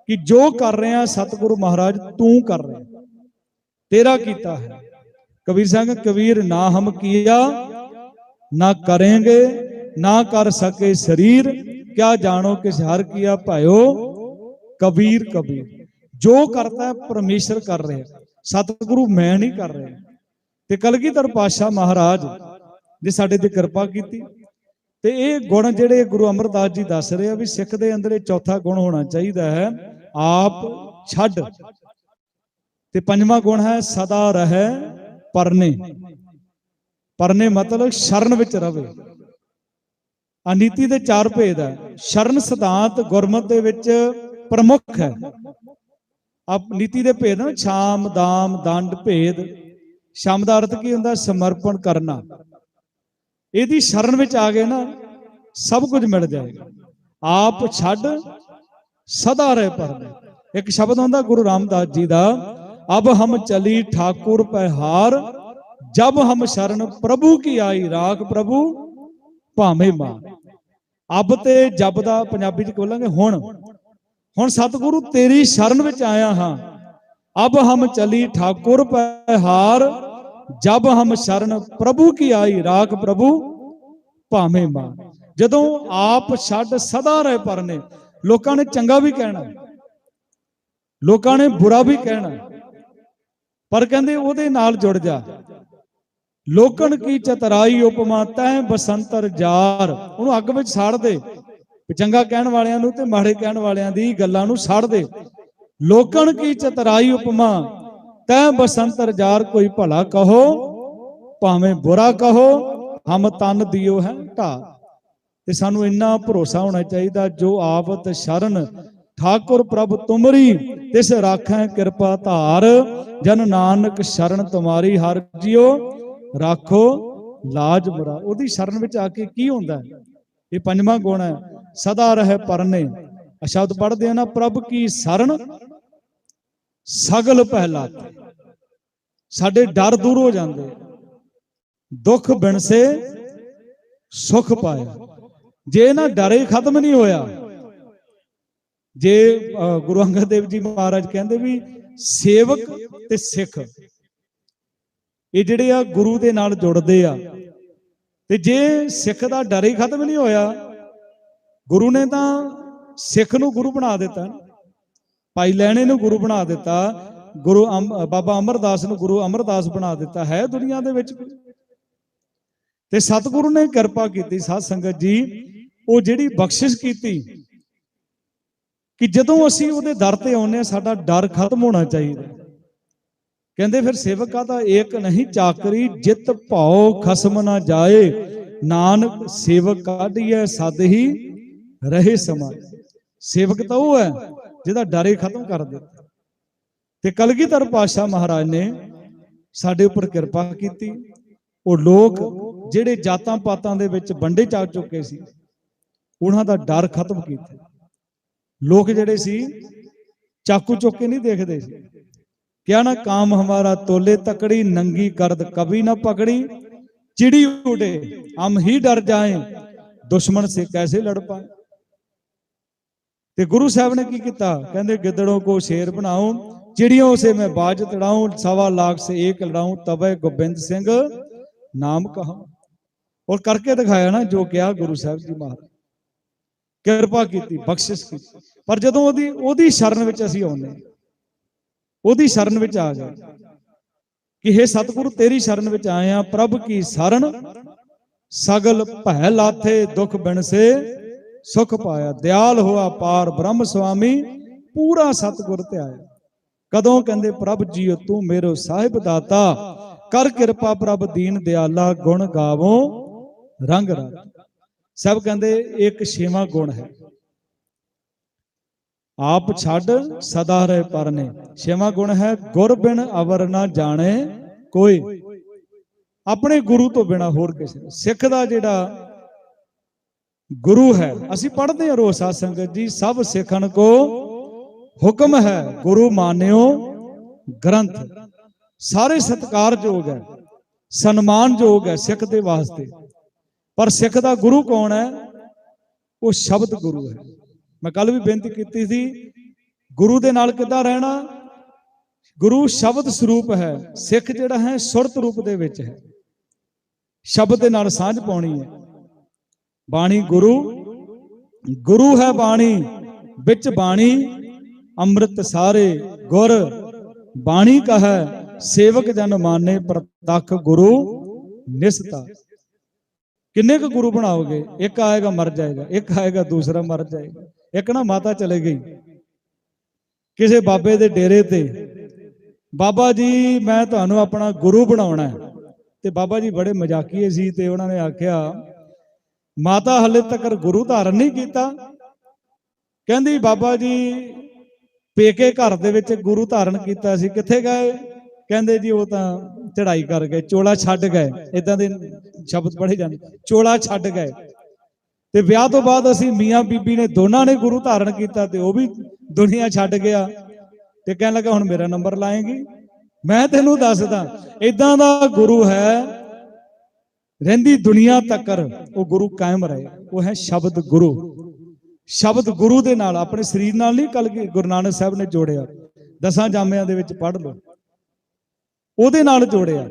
ਕਿ ਜੋ ਕਰ ਰਿਹਾ ਸਤਿਗੁਰੂ ਮਹਾਰਾਜ, ਤੂੰ ਕਰ ਰਿਹਾ। ਤੇਰਾ ਕੀਤਾ ਹੈ। ਕਬੀਰ ਸਿੰਘ, ਕਬੀਰ, ਨਾ ਹਮ ਕੀਆ, ਨਾ ਕरेंगे ਨਾ ਕਰ ਸਕੇ ਸਰੀਰ। ਕਿਆ ਜਾਣੋ ਕਿਸ ਹਰ ਕੀਆ ਭਾਇਓ? ਕਬੀਰ ਕਬੀਰ। ਜੋ ਕਰਤਾ ਹੈ, ਪਰਮੇਸ਼ਰ ਕਰ ਰਿਹਾ। ਸਤਿਗੁਰੂ ਮੈਂ ਨਹੀਂ ਕਰ ਰਿਹਾ। ਤੇ ਕਲਗੀਧਰ ਪਾਤਸ਼ਾਹ ਮਹਾਰਾਜ ਨੇ ਸਾਡੇ ਤੇ ਕਿਰਪਾ ਕੀਤੀ। ਤੇ ਇਹ ਗੁਣ ਜਿਹੜੇ ਗੁਰੂ ਅਮਰਦਾਸ ਜੀ ਦੱਸ ਰਹੇ ਆ ਵੀ ਸਿੱਖ ਦੇ ਅੰਦਰ ਇਹ ਚੌਥਾ ਗੁਣ ਹੋਣਾ ਚਾਹੀਦਾ ਹੈ, ਆਪ ਛੱਡ। ਤੇ ਪੰਜਵਾਂ ਗੁਣ ਹੈ, ਸਦਾ ਰਹਿ ਪਰਨੇ। ਪਰਨੇ ਮਤਲਬ ਸ਼ਰਨ ਵਿੱਚ ਰਵੇ। ਆ ਨੀਤੀ ਦੇ ਚਾਰ ਭੇਦ ਹੈ, ਸ਼ਰਨ ਸਿਧਾਂਤ ਗੁਰਮਤ ਦੇ ਵਿੱਚ ਪ੍ਰਮੁੱਖ ਹੈ। ਆ ਨੀਤੀ ਦੇ ਭੇਦ ਨਾ ਸ਼ਾਮ ਦਾਮ, ਦੰਡ, ਭੇਦ। ਸ਼ਾਮ ਦਾ ਅਰਥ ਕੀ ਹੁੰਦਾ? ਸਮਰਪਣ ਕਰਨਾ। ਇਹਦੀ ਸ਼ਰਨ ਵਿੱਚ ਆ ਗਏ ਨਾ ਸਭ ਕੁਝ ਮਿਲ ਜਾਏਗਾ। ਆਪ ਛੱਡ, ਸਦਾ ਰਹਿ ਪਰਨੇ ਇੱਕ ਸ਼ਬਦ ਹੁੰਦਾ, ਗੁਰੂ ਰਾਮਦਾਸ ਜੀ ਦਾ, ਅਬ ਹਮ ਚਲੀ ਠਾਕੁਰ ਪਹਿਹਾਰ ਜਬ ਹਮ ਸ਼ਰਨ ਪ੍ਰਭੂ ਕੀ ਆਈ ਰਾਖ ਪ੍ਰਭੂ, ਭਾਵੇਂ ਮਾਂ ਅਬ ਤੇ ਜਬ ਦਾ ਪੰਜਾਬੀ ਚ ਬੋਲਾਂਗੇ? ਹੁਣ। ਹੁਣ ਸਤਿਗੁਰੂ ਤੇਰੀ ਸ਼ਰਨ ਵਿੱਚ ਆਇਆ ਹਾਂ। ਅਬ ਹਮ ਚਲੀ ਠਾਕੁਰ ਪਹਿਹਾਰ ਜਬ ਹਮ ਸ਼ਰਨ ਪ੍ਰਭੂ ਕੀ ਆਈ, ਰਾਖ ਪ੍ਰਭੂ ਭਾਵੇਂ ਮਾਂ ਜਦੋਂ ਆਪ ਛੱਡ ਸਦਾ ਰਹਿ ਪਰਨੇ, ਲੋਕਾਂ ਨੇ ਚੰਗਾ ਵੀ ਕਹਿਣਾ, ਲੋਕਾਂ ਨੇ ਬੁਰਾ ਵੀ ਕਹਿਣਾ, ਪਰ ਕਹਿੰਦੇ ਉਹਦੇ ਨਾਲ ਜੁੜ ਜਾ। ਲੋਕਣ ਕੀ ਚਤਰਾਈ ਉਪਮਾ, ਤੈ ਬਸੰਤਰ ਜਾਰ। ਉਹਨੂੰ ਅੱਗ ਵਿੱਚ ਸਾੜ ਦੇ ਚੰਗਾ ਕਹਿਣ ਵਾਲਿਆਂ ਨੂੰ ਤੇ ਮਾੜੇ ਕਹਿਣ ਵਾਲਿਆਂ ਦੀ ਗੱਲਾਂ ਨੂੰ ਸਾੜ ਦੇ। ਲੋਕਣ ਕੀ ਚਤਰਾਈ ਉਪਮਾ ਤੈ ਬਸੰਤ ਜਾਰ ਕੋਈ ਭਲਾ ਕਹੋ, ਭਾਵੇਂ ਬੁਰਾ ਕਹੋ, ਹਮ ਤਨ ਦਿਓ ਹੈ ਢਾ। ਤੇ ਸਾਨੂੰ ਇੰਨਾ ਭਰੋਸਾ ਹੋਣਾ ਚਾਹੀਦਾ, ਜੋ ਆਵਤ ਸ਼ਰਨ, ਠਾਕੁਰ ਪ੍ਰਭ ਤੁਮਰੀ, ਤਿਸ ਰਾਖੈ ਕਿਰਪਾ ਧਾਰ, ਜਨ ਨਾਨਕ ਸ਼ਰਨ ਤੁਮਾਰੀ ਹਰ ਜੀਓ, ਰਾਖੋ ਲਾਜ ਮੁਰਾ। ਉਹਦੀ ਸ਼ਰਨ ਵਿੱਚ ਆ ਕੇ ਕੀ ਹੁੰਦਾ? ਇਹ ਪੰਜਵਾਂ ਗੁਣ ਹੈ, ਸਦਾ ਰਹਿ ਪਰਨੇ। ਆ ਸ਼ਬਦ ਪੜ੍ਹਦੇ ਆ ਨਾ, ਪ੍ਰਭ ਕੀ ਸ਼ਰਨ? ਸਗਲ ਪਹਿਲਾ ਸਾਡੇ ਡਰ ਦੂਰ ਹੋ ਜਾਂਦੇ। ਦੁੱਖ ਬਿਨਸੇ ਸੁਖ ਪਾਇਆ। ਜੇ ਨਾ ਡਰੇ ਖਤਮ ਨਹੀਂ ਹੋਇਆ, ਜੇ ਗੁਰੂ ਅੰਗਦ ਦੇਵ ਜੀ ਮਹਾਰਾਜ ਕਹਿੰਦੇ ਵੀ ਸੇਵਕ ਤੇ ਸਿੱਖ, ਇਹ ਜਿਹੜੇ ਆ ਗੁਰੂ ਦੇ ਨਾਲ ਜੁੜਦੇ ਆ, ਤੇ ਜੇ ਸਿੱਖ ਦਾ ਡਰ ਹੀ ਖਤਮ ਨਹੀਂ ਹੋਇਆ, ਗੁਰੂ ਨੇ ਤਾਂ ਸਿੱਖ ਨੂੰ ਗੁਰੂ ਬਣਾ ਦਿੱਤਾ ਨਾ। ਭਾਈ ਲੈਣੇ ਨੂੰ ਗੁਰੂ ਬਣਾ ਦਿੱਤਾ, ਗੁਰੂ ਅਮ- ਬਾਬਾ ਅਮਰਦਾਸ ਨੂੰ ਗੁਰੂ ਅਮਰਦਾਸ ਬਣਾ ਦਿੱਤਾ ਹੈ ਦੁਨੀਆ ਦੇ ਵਿੱਚ। ਤੇ ਸਤਿਗੁਰੂ ਨੇ ਕਿਰਪਾ ਕੀਤੀ, ਸਾਧ ਸੰਗਤ ਜੀ, ਉਹ ਜਿਹੜੀ ਬਖਸ਼ਿਸ਼ ਕੀਤੀ, ਕਿ ਜਦੋਂ ਅਸੀਂ ਉਹਦੇ ਦਰ ਤੇ ਆਉਂਦੇ ਹਾਂ, ਸਾਡਾ ਡਰ ਖਤਮ ਹੋਣਾ ਚਾਹੀਦਾ। ਕਹਿੰਦੇ ਫਿਰ ਸੇਵਕਾ ਦਾ ਏਕ ਨਹੀਂ ਚਾਕਰੀ, ਜਿਤ ਭਾਉ ਖਸਮ ਨਾ ਜਾਏ। ਨਾਨਕ ਸੇਵਕ ਕਾਢੀਐ, ਸਦ ਹੀ ਰਹੇ ਸਮਾਂ। ਸੇਵਕ ਤਾਂ ਉਹ ਹੈ ਜਿਹਦਾ ਡਰੇ ਖਤਮ ਕਰ ਦਿੱਤਾ। ਤੇ ਕਲਗੀਧਰ ਪਾਸ਼ਾ ਮਹਾਰਾਜ ਨੇ ਸਾਡੇ ਉੱਪਰ ਕਿਰਪਾ ਕੀਤੀ। ਉਹ ਲੋਕ ਜਿਹੜੇ ਜਾਤਾਂ ਪਾਤਾਂ ਦੇ ਵਿੱਚ ਵੰਡੇ ਚਾ ਚੁੱਕੇ ਸੀ, ਉਹਨਾਂ ਦਾ ਡਰ ਖਤਮ ਕੀਤਾ। ਲੋਕ ਜਿਹੜੇ ਸੀ, ਚਾਕੂ ਚੁੱਕ ਕੇ ਨਹੀਂ ਦੇਖਦੇ ਸੀ। ਕਿਹਾ ਨਾ, ਕਾਮ ਹਮਾਰਾ ਤੋਲੇ ਤਕੜੀ, ਨੰਗੀ ਕਰਦ ਕਭੀ ਨਾ ਪਕੜੀ। ਚਿੜੀ ਉਡੇ, ਹਮ ਹੀ ਡਰ ਜਾਏ, ਦੁਸ਼ਮਣ ਸੇ ਕੈਸੇ ਲੜ ਪਾਏ? ਤੇ ਗੁਰੂ ਸਾਹਿਬ ਨੇ ਕੀ ਕੀਤਾ? ਕਹਿੰਦੇ, ਗਿੱਦੜੋਂ ਕੋ ਸ਼ੇਰ ਬਣਾਉ ਚਿੜੀਆਂ ਸੇ ਮੈਂ ਬਾਜ ਤੜਾਉ, ਸਵਾ ਲਾਖ ਸੇ ਏਕ ਲੜਾਉ, ਤਵੇ ਗੋਬਿੰਦ ਸਿੰਘ ਨਾਮ ਕਹਾ। ਔਰ ਕਰਕੇ ਦਿਖਾਇਆ ਨਾ ਜੋ ਕਿਹਾ ਗੁਰੂ ਸਾਹਿਬ ਜੀ ਮਹਾਰਾਜ। ਕਿਰਪਾ ਕੀਤੀ, ਬਖਸ਼ਿਸ਼ ਕੀਤੀ। ਪਰ ਜਦੋਂ ਉਹਦੀ ਉਹਦੀ ਸ਼ਰਨ ਵਿੱਚ ਅਸੀਂ ਆਉਂਦੇ ਉਹਦੀ ਸ਼ਰਨ ਵਿੱਚ ਆ ਗਏ ਕਿ हे ਸਤਿਗੁਰੂ, ਤੇਰੀ ਸ਼ਰਨ ਵਿੱਚ ਆਏ ਆ ਪ੍ਰਭ ਕੀ ਸ਼ਰਨ? ਸਗਲ ਭੈ ਲਾਥੇ, ਦੁਖ ਬਿਨਸੇ ਸੁਖ ਪਾਇਆ, ਦਿਆਲ ਹੋਆ ਪਾਰ ਬ੍ਰਹਮ ਸੁਆਮੀ ਪੂਰਾ ਸਤਿਗੁਰ ਤੇ ਕਦੋਂ ਕਹਿੰਦੇ, ਪ੍ਰਭ ਜੀਓ ਤੂੰ ਮੇਰੋ ਸਾਹਿਬ ਦਾਤਾ, ਕਰ ਕਿਰਪਾ ਪ੍ਰਭ ਦੀਨ ਦਿਆਲਾ, ਗੁਣ ਗਾਵੋ, ਰੰਗ ਰਾਤਾ। ਸਭ ਕਹਿੰਦੇ, ਇੱਕ ਛੇਵਾਂ ਗੁਣ ਹੈ। ਆਪ ਛੱਡ ਸਦਾ ਰਹੇ ਪਰਨੇ। ਛੇਵਾਂ ਗੁਣ ਹੈ, ਗੁਰ ਬਿਨ ਅਵਰ ਨਾ ਜਾਣੇ ਕੋਈ। ਆਪਣੇ ਗੁਰੂ ਤੋਂ ਬਿਨਾ ਹੋਰ ਕਿਸੇ ਸਿੱਖ ਦਾ ਜਿਹੜਾ ਗੁਰੂ ਹੈ। ਅਸੀਂ ਪੜ੍ਹਦੇ ਹਾਂ ਰੋਜ਼ ਸੰਗਤ ਜੀ, ਸਭ ਸਿੱਖਣ ਕੋ ਹੁਕਮ ਹੈ, ਗੁਰੂ ਮਾਨਿਓ ਗ੍ਰੰਥ। ਸਾਰੇ ਸਤਿਕਾਰਯੋਗ ਹੈ, ਸਨਮਾਨਯੋਗ ਹੈ ਸਿੱਖ ਦੇ ਵਾਸਤੇ। ਪਰ ਸਿੱਖ ਦਾ ਗੁਰੂ ਕੌਣ ਹੈ? ਉਹ ਸ਼ਬਦ ਗੁਰੂ ਹੈ। ਮੈਂ ਕੱਲ ਵੀ ਬੇਨਤੀ ਕੀਤੀ ਸੀ, ਗੁਰੂ ਦੇ ਨਾਲ ਕਿੱਦਾਂ ਰਹਿਣਾ? ਗੁਰੂ ਸ਼ਬਦ ਸਰੂਪ ਹੈ, ਸਿੱਖ ਜਿਹੜਾ ਹੈ ਸੁਰਤ ਰੂਪ ਦੇ ਵਿੱਚ ਹੈ। ਸ਼ਬਦ ਦੇ ਨਾਲ ਸਾਂਝ ਪਾਉਣੀ ਹੈ। ਬਾਣੀ ਗੁਰੂ ਗੁਰੂ ਹੈ ਬਾਣੀ, ਵਿੱਚ ਬਾਣੀ, ਅੰਮ੍ਰਿਤ ਸਾਰੇ ਗੁਰ। ਬਾਣੀ ਕਹੈ, ਸੇਵਕ ਜਨ ਮਾਨੇ ਪ੍ਰਤੱਖ ਗੁਰੂ ਨਿਸਤਾ। ਕਿੰਨੇ ਕੁ ਗੁਰੂ ਬਣਾਓਗੇ? ਇੱਕ ਆਏਗਾ ਮਰ ਜਾਏਗਾ, ਇੱਕ ਆਏਗਾ ਦੂਸਰਾ ਮਰ ਜਾਏਗਾ, ਇੱਕ ਨਾ ਮਾਤਾ ਚਲੇ ਗਈ। ਕਿਸੇ ਬਾਬੇ ਦੇ ਡੇਰੇ ਤੇ, ਬਾਬਾ ਜੀ, ਮੈਂ ਤੁਹਾਨੂੰ ਆਪਣਾ ਗੁਰੂ ਬਣਾਉਣਾ ਹੈ। ਤੇ ਬਾਬਾ ਜੀ ਬੜੇ ਮਜ਼ਾਕੀਏ ਸੀ ਤੇ ਉਹਨਾਂ ਨੇ ਆਖਿਆ ਮਾਤਾ ਹਲੇ ਤੱਕ ਗੁਰੂ ਧਾਰਨ ਨਹੀਂ ਕੀਤਾ। ਕਹਿੰਦੀ, ਬਾਬਾ ਜੀ, ਪੇਕੇ ਘਰ ਦੇ ਵਿੱਚ ਗੁਰੂ ਧਾਰਨ ਕੀਤਾ ਸੀ, ਕਿੱਥੇ ਗਏ? ਕਹਿੰਦੇ, ਜੀ, ਉਹ ਤਾਂ ਚੜਾਈ ਕਰ ਗਏ, ਚੋਲਾ ਛੱਡ ਗਏ। ਇਦਾਂ ਦੇ ਸ਼ਬਦ ਪੜ੍ਹੇ ਜਾਂਦੇ। ਚੋਲਾ ਛੱਡ ਗਏ। ਤੇ ਵਿਆਹ ਤੋਂ ਬਾਅਦ ਅਸੀਂ ਮੀਆਂ ਬੀਬੀ ਨੇ ਦੋਨਾਂ ਨੇ ਗੁਰੂ ਧਾਰਨ ਕੀਤਾ ਤੇ ਉਹ ਵੀ ਦੁਨੀਆ ਛੱਡ ਗਿਆ। ਤੇ ਕਹਿਣ ਲੱਗਾ, ਹੁਣ ਮੇਰਾ ਨੰਬਰ ਲਾਏਗੀ? ਮੈਂ ਤੈਨੂੰ ਦੱਸਦਾ ਇਦਾਂ ਦਾ ਗੁਰੂ ਹੈ ਰਹਿੰਦੀ ਦੁਨੀਆ ਤੱਕਰ ਉਹ ਗੁਰੂ ਕਾਇਮ ਰਹੇ। ਉਹ ਹੈ ਸ਼ਬਦ ਗੁਰੂ। ਸ਼ਬਦ ਗੁਰੂ ਦੇ ਨਾਲ ਆਪਣੇ ਸਰੀਰ ਨਾਲ ਨਹੀਂ ਕਲ ਗੁਰੂ ਨਾਨਕ ਸਾਹਿਬ ਨੇ ਜੋੜਿਆ। ਦਸਾਂ ਜਾਮਿਆਂ ਦੇ ਵਿੱਚ ਪੜ੍ਹ ਲਓ। ਉਹਦੇ ਨਾਲ ਜੋੜਿਆ।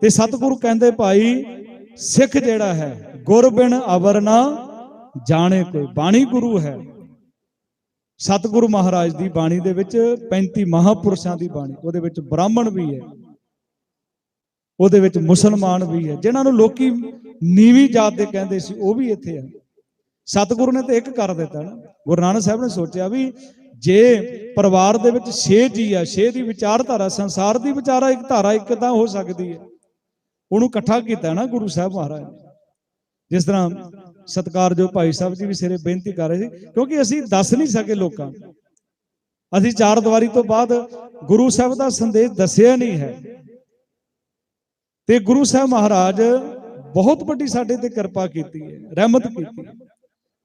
ਤੇ ਸਤਿਗੁਰੂ ਕਹਿੰਦੇ, ਭਾਈ, ਸਿੱਖ ਜਿਹੜਾ ਹੈ, ਗੁਰ ਬਿਨ ਅਵਰ ਨਾ ਜਾਣੇ ਕੋਈ। ਬਾਣੀ ਗੁਰੂ ਹੈ। ਸਤਿਗੁਰੂ ਮਹਾਰਾਜ ਦੀ ਬਾਣੀ ਦੇ ਵਿੱਚ 35 ਮਹਾਪੁਰਸ਼ਾਂ ਦੀ ਬਾਣੀ। ਉਹਦੇ ਵਿੱਚ ਬ੍ਰਾਹਮਣ ਵੀ ਹੈ। ਉਹਦੇ ਵਿੱਚ ਮੁਸਲਮਾਨ ਵੀ ਹੈ। ਜਿਨ੍ਹਾਂ ਨੂੰ ਲੋਕੀ ਨੀਵੀਂ ਜਾਤ ਦੇ ਕਹਿੰਦੇ ਸੀ, ਉਹ ਵੀ ਇੱਥੇ ਹੈ ਸਤਿਗੁਰੂ ਨੇ ਤਾਂ ਇੱਕ ਕਰ ਦਿੱਤਾ ਨਾ। ਗੁਰੂ ਨਾਨਕ ਸਾਹਿਬ ਨੇ ਸੋਚਿਆ ਵੀ ਜੇ ਪਰਿਵਾਰ ਦੇ ਵਿੱਚ 6 ਜੀ ਆ 6 ਦੀ ਵਿਚਾਰਧਾਰਾ, ਸੰਸਾਰ ਦੀ ਵਿਚਾਰਾ ਇੱਕ ਧਾਰਾ ਇੱਕ ਤਾਂ ਹੋ ਸਕਦੀ ਹੈ। ਉਹਨੂੰ ਇਕੱਠਾ ਕੀਤਾ ਨਾ ਗੁਰੂ ਸਾਹਿਬ ਮਹਾਰਾਜ ਨੇ। ਜਿਸ ਤਰ੍ਹਾਂ ਸਤਿਕਾਰਯੋਗ ਭਾਈ ਸਾਹਿਬ ਜੀ ਵੀ ਸਿਰੇ ਬੇਨਤੀ ਕਰ ਰਹੇ ਸੀ, ਕਿਉਂਕਿ ਅਸੀਂ ਦੱਸ ਨਹੀਂ ਸਕੇ ਲੋਕਾਂ ਅਸੀਂ ਚਾਰ ਦੀਵਾਰੀ ਤੋਂ ਬਾਅਦ ਗੁਰੂ ਸਾਹਿਬ ਦਾ ਸੰਦੇਸ਼ ਦੱਸਿਆ ਨਹੀਂ ਹੈ। ਤੇ ਗੁਰੂ ਸਾਹਿਬ ਮਹਾਰਾਜ ਬਹੁਤ ਵੱਡੀ ਸਾਡੇ ਤੇ ਕਿਰਪਾ ਕੀਤੀ ਹੈ, ਰਹਿਮਤ ਕੀਤੀ ਹੈ।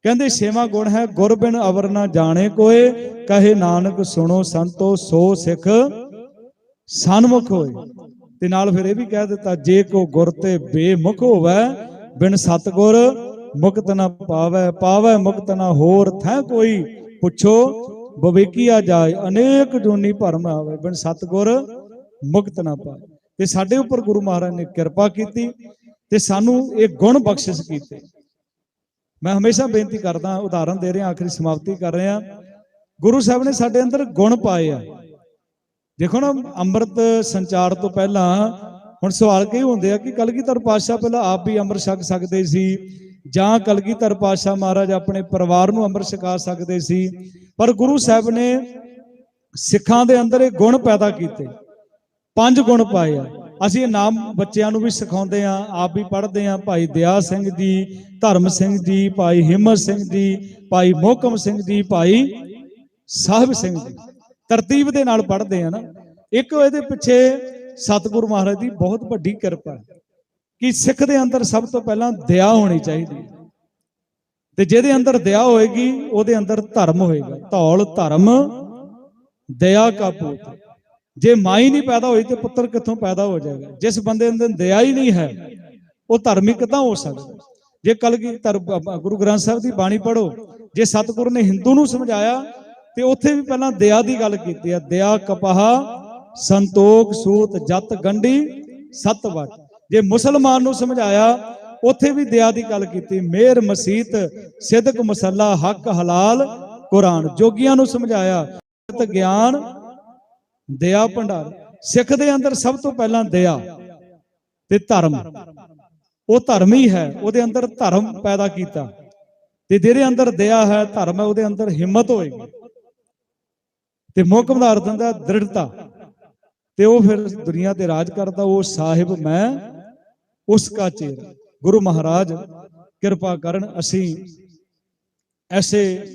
ਕਹਿੰਦੇ, ਛੇਵਾਂ ਗੁਣ ਹੈ, ਗੁਰ ਬਿਨ ਅਵਰ ਨਾ ਜਾਣੇ ਕੋਏ, ਕਹੇ ਨਾਨਕ ਸੁਣੋ ਸੰਤੋ, ਸੋ ਸਿੱਖ ਸਨਮੁਖ ਹੋਏ। ਤੇ ਨਾਲ ਫਿਰ ਇਹ ਵੀ ਕਹਿ ਦਿੱਤਾ, ਜੇ ਕੋ ਗੁਰ ਤੇ ਬੇਮੁਖ ਹੋਵੇ, ਬਿਨ ਸਤਗੁਰ ਮੁਕਤ ਨਾ ਪਾਵੇ ਪਾਵੇ ਮੁਕਤ ਨਾ ਹੋਰ, ਥੈ ਕੋਈ ਪੁੱਛੋ, ਬਵੇਕੀਆ ਜਾਏ, ਅਨੇਕ ਜੋਨੀ ਭਰਮ ਆਵੇ, ਬਿਨ ਸਤਗੁਰ ਮੁਕਤ ਨਾ ਪਾਵੇ ਤੇ ਸਾਡੇ ਉੱਪਰ ਗੁਰੂ ਮਹਾਰਾਜ ਨੇ ਕਿਰਪਾ ਕੀਤੀ ਤੇ ਸਾਨੂੰ ਇਹ ਗੁਣ ਬਖਸ਼ਿਸ਼ ਕੀਤੇ। ਮੈਂ ਹਮੇਸ਼ਾ ਬੇਨਤੀ ਕਰਦਾ, ਉਦਾਹਰਨ ਦੇ ਰਿਹਾ, ਆਖਰੀ ਸਮਾਪਤੀ ਕਰ ਰਿਹਾ। ਗੁਰੂ ਸਾਹਿਬ ਨੇ ਸਾਡੇ ਅੰਦਰ ਗੁਣ ਪਾਏ ਆ। ਦੇਖੋ ਨਾ, ਅੰਮ੍ਰਿਤ ਸੰਚਾਰ ਤੋਂ ਪਹਿਲਾਂ ਹੁਣ ਸਵਾਲ ਕਈ ਹੁੰਦੇ ਆ ਕਿ ਕਲਗੀਧਰ ਪਾਤਸ਼ਾਹ ਪਹਿਲਾਂ ਆਪ ਵੀ ਅੰਮ੍ਰਿਤ ਛਕ ਸਕਦੇ ਸੀ ਜਾਂ ਕਲਗੀਧਰ ਪਾਤਸ਼ਾਹ ਮਹਾਰਾਜ ਆਪਣੇ ਪਰਿਵਾਰ ਨੂੰ ਅੰਮ੍ਰਿਤ ਛਕਾ ਸਕਦੇ ਸੀ। ਪਰ ਗੁਰੂ ਸਾਹਿਬ ਨੇ ਸਿੱਖਾਂ ਦੇ ਅੰਦਰ ਇਹ ਗੁਣ ਪੈਦਾ ਕੀਤੇ। ਪੰਜ ਗੁਣ ਪਾਏ ਆ। ਅਸੀਂ ਇਹ ਨਾਮ ਬੱਚਿਆਂ ਨੂੰ ਵੀ ਸਿਖਾਉਂਦੇ ਆ ਆਪ ਵੀ ਪੜ੍ਹਦੇ ਆ ਭਾਈ ਦਿਆ ਸਿੰਘ ਜੀ, ਧਰਮ ਸਿੰਘ ਜੀ, ਭਾਈ ਹਿੰਮਤ ਸਿੰਘ ਜੀ, ਭਾਈ ਮੋਹਕਮ ਸਿੰਘ ਜੀ, ਭਾਈ ਸਾਹਿਬ ਸਿੰਘ ਜੀ। ਤਰਤੀਬ ਦੇ ਨਾਲ ਪੜ੍ਹਦੇ ਆ ਨਾ। ਇੱਕ ਇਹਦੇ ਪਿੱਛੇ ਸਤਿਗੁਰੂ ਮਹਾਰਾਜ ਦੀ ਬਹੁਤ ਵੱਡੀ ਕਿਰਪਾ ਹੈ ਕਿ ਸਿੱਖ ਦੇ ਅੰਦਰ ਸਭ ਤੋਂ ਪਹਿਲਾਂ ਦਇਆ ਹੋਣੀ ਚਾਹੀਦੀ ਤੇ ਜਿਹਦੇ ਅੰਦਰ ਦਇਆ ਹੋਏਗੀ, ਉਹਦੇ ਅੰਦਰ ਧਰਮ ਹੋਏਗਾ। ਧੌਲ ਧਰਮ, ਦਇਆ ਕਾ ਪੂਤ। ਜੇ ਮਾਈ ਨਹੀਂ ਪੈਦਾ ਹੋਈ ਤੇ ਪੁੱਤਰ ਕਿੱਥੋਂ ਪੈਦਾ ਹੋ ਜਾਏਗਾ ਜਿਸ ਬੰਦੇ ਅੰਦਰ ਦਇਆ ਹੀ ਨਹੀਂ ਹੈ, ਉਹ ਧਾਰਮਿਕ ਤਾਂ ਹੋ ਸਕਦਾ? ਜੇ ਕੱਲ ਕਲਗੀ ਗੁਰੂ ਗ੍ਰੰਥ ਸਾਹਿਬ ਦੀ ਬਾਣੀ ਪੜੋ ਜੇ ਸਤਿਗੁਰੂ ਨੇ ਹਿੰਦੂ ਨੂੰ ਸਮਝਾਇਆ, ਤੇ ਉੱਥੇ ਵੀ ਪਹਿਲਾਂ ਦਇਆ ਦੀ ਗੱਲ ਕੀਤੀ ਹੈ। ਦਇਆ ਕਪਾਹ, ਸੰਤੋਖ, ਸੂਤ, ਜਤ, ਗੰਢੀ, ਸਤ ਵਟ। ਜੇ ਮੁਸਲਮਾਨ ਨੂੰ ਸਮਝਾਇਆ, ਉੱਥੇ ਵੀ ਦਇਆ ਦੀ ਗੱਲ ਕੀਤੀ। ਮਿਹਰ ਮਸੀਤ, ਸਿਦਕ, ਮਸੱਲਾ, ਹੱਕ, ਹਲਾਲ, ਕੁਰਾਨ। ਜੋਗੀਆਂ ਨੂੰ ਸਮਝਾਇਆ ਗਿਆਨ ਦਇਆ ਭੰਡਾਰ। ਸਿੱਖ ਦੇ ਅੰਦਰ ਸਭ ਤੋਂ ਪਹਿਲਾਂ ਦਇਆ ਤੇ ਧਰਮ। ਉਹ ਧਰਮ ਹੀ ਹੈ, ਉਹਦੇ ਅੰਦਰ ਧਰਮ ਪੈਦਾ ਕੀਤਾ। ਤੇ ਜਿਹਦੇ ਅੰਦਰ ਦਇਆ ਹੈ, ਧਰਮ ਹੈ, ਉਹਦੇ ਅੰਦਰ ਹਿੰਮਤ ਹੋਏਗੀ। ਤੇ ਮੁਕਮ ਦਾ ਅਰਥ ਹੁੰਦਾ ਦ੍ਰਿੜਤਾ। ਤੇ ਉਹ ਫਿਰ ਦੁਨੀਆ ਤੇ ਰਾਜ ਕਰਦਾ, ਉਹ ਸਾਹਿਬ ਮੈਂ, ਉਸ ਕਾ ਚੇਰਾ। ਗੁਰੂ ਮਹਾਰਾਜ, ਕਿਰਪਾ ਕਰਨ ਅਸੀਂ ਐਸੇ